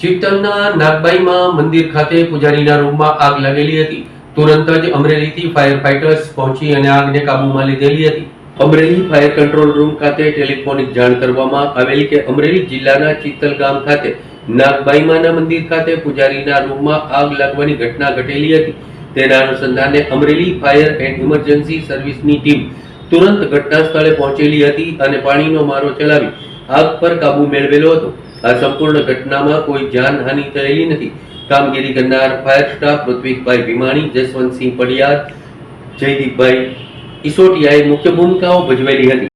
ચિત્તલના નાગબાઈમાં મંદિર ખાતે પૂજારીના રૂમમાં આગ લાગેલી હતી. તુરંત જ અમરેલીથી ફાયર ફાઇટર્સ પહોંચી અને આગને કાબૂમાં લીધેલી હતી. અમરેલી ફાયર કંટ્રોલ રૂમ ખાતે ટેલિફોનિક જાણ કરવામાં આવેલી કે અમરેલી જિલ્લાના ચિત્તલ ગામ ખાતે નાગબાઈમાના મંદિર ખાતે પૂજારીના રૂમમાં આગ લાગવાની ઘટના ઘટેલી હતી. તેના અનુસંધાને અમરેલી ફાયર એન્ડ ઇમરજન્સી સર્વિસની ટીમ તુરંત ઘટના સ્થળે પહોંચેલી હતી અને પાણીનો મારો ચલાવી આગ પર કાબુ મેળવેલો હતો. આ સંપૂર્ણ ઘટનામાં કોઈ જાનહાનિ થયેલી નથી. કામગીરી કરનાર ફાયર સ્ટાફ ઋત્વિકભાઈ ભીમાણી, જસવંતસિંહ પડિયાર, જયદીપભાઈ ઇસોટિયાએ મુખ્ય ભૂમિકાઓ ભજવેલી હતી.